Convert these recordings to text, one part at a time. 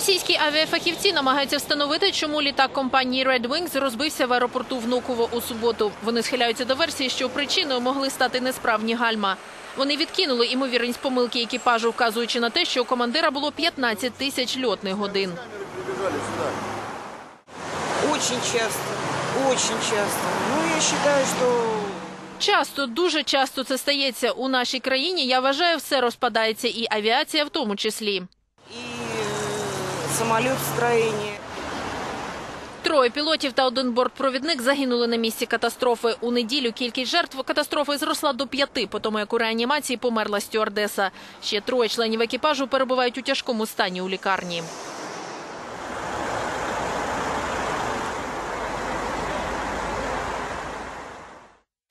Російські авіафахівці намагаються встановити, чому літак компанії Red Wings розбився в аеропорту Внуково у суботу. Вони схиляються до версії, що причиною могли стати несправні гальма. Вони відкинули імовірність помилки екіпажу, вказуючи на те, що у командира було 15 тисяч льотних годин. Очень часто, очень часто. Ну, я считаю, что Часто, дуже часто це стається у нашій країні. Я вважаю, все розпадається, і авіація в тому числі. Строении. Троє пілотів та один бортпровідник загинули на місці катастрофи. У неділю кількість жертв катастрофи зросла до п'яти, по тому як у реанімації померла стюардеса. Ще троє членів екіпажу перебувають у тяжкому стані у лікарні.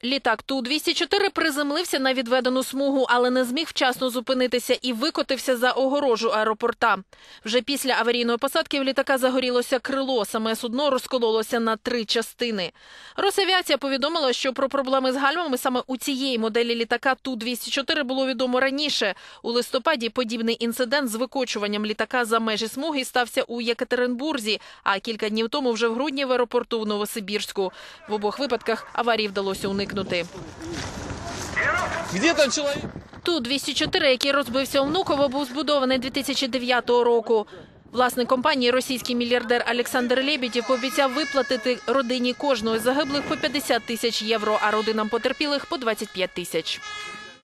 Літак Ту-204 приземлився на відведену смугу, але не зміг вчасно зупинитися і викотився за огорожу аеропорта. Вже після аварійної посадки в літака загорілося крило. Саме судно розкололося на три частини. Росавіація повідомила, що про проблеми з гальмами саме у цієї моделі літака Ту-204 було відомо раніше. У листопаді подібний інцидент з викочуванням літака за межі смуги стався у Єкатеринбурзі, а кілька днів тому вже в грудні в аеропорту в Новосибірську. В обох випадках аварії вдалося уникнути. Где там человек? Ту-204, який розбився у Внуково, був збудований 2009 року. Власник компанії, російський мільярдер Олександр Лебедєв, пообіцяв виплатити родині кожного з загиблих по 50 тисяч євро, а родинам потерпілих по 25 тисяч.